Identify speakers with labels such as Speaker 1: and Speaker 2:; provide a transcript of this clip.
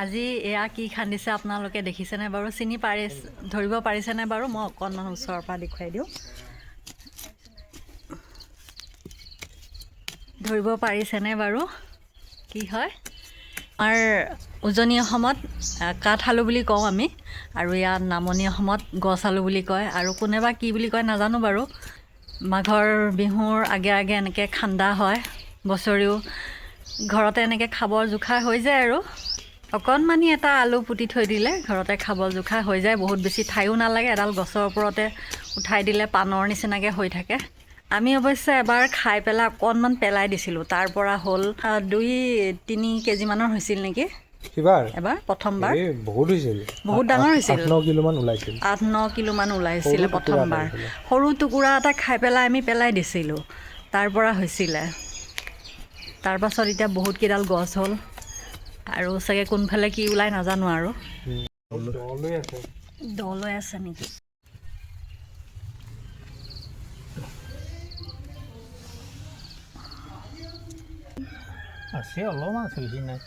Speaker 1: আজি এয়া কি খান্দিছে আপোনালোকে দেখিছেনে বাৰু? চিনি পাৰি ধৰিব পাৰিছেনে বাৰু? মই অকণমান ওচৰৰ পৰা দেখুৱাই দিওঁ। ধৰিব পাৰিছেনে বাৰু? কি হয়? আমাৰ উজনি অসমত কাঠ আলু বুলি কওঁ আমি আৰু ইয়াত নামনি অসমত গছ আলু বুলি কয় আৰু কোনে বা কি বুলি কয় নাজানো বাৰু। মাঘৰ বিহুৰ আগে আগে এনেকৈ খান্দা হয় বছৰিও। ঘৰতে এনেকৈ খাবৰ জোখাৰ হৈ যায় আৰু। অকণমানি এটা আলু পুতি থৈ দিলে ঘৰতে খাব জোখা হৈ যায় বহুত বেছি ঠাইও নালাগে এডাল গছৰ ওপৰতে উঠাই দিলে পাণৰ নিচিনাকৈ হৈ থাকে। আমি অৱশ্যে এবাৰ খাই পেলাই অকণমান পেলাই দিছিলোঁ তাৰ পৰা হ'ল দুই তিনি কেজিমানৰ হৈছিল নেকি?
Speaker 2: সিবাৰ
Speaker 1: এবাৰ প্ৰথমবাৰ।
Speaker 2: বহুত হৈছিল।
Speaker 1: বহুত ডাঙৰ হৈছিল।
Speaker 2: আঠ ন কিলোমান ওলাইছিল।
Speaker 1: আঠ ন কিলোমান ওলাইছিলে প্ৰথমবাৰ। সৰু টুকুৰা এটা খাই পেলাই আমি পেলাই দিছিলোঁ। তাৰ পৰা হৈছিলে। তাৰ পাছত এতিয়া বহুত কেইডাল গছ হ'ল। আৰু চাগে কোনফালে কি ওলাই নাজানো আৰু।
Speaker 2: দলৈ আছে
Speaker 1: নেকি?
Speaker 3: আছে অলপমান আছে বেছি নাই।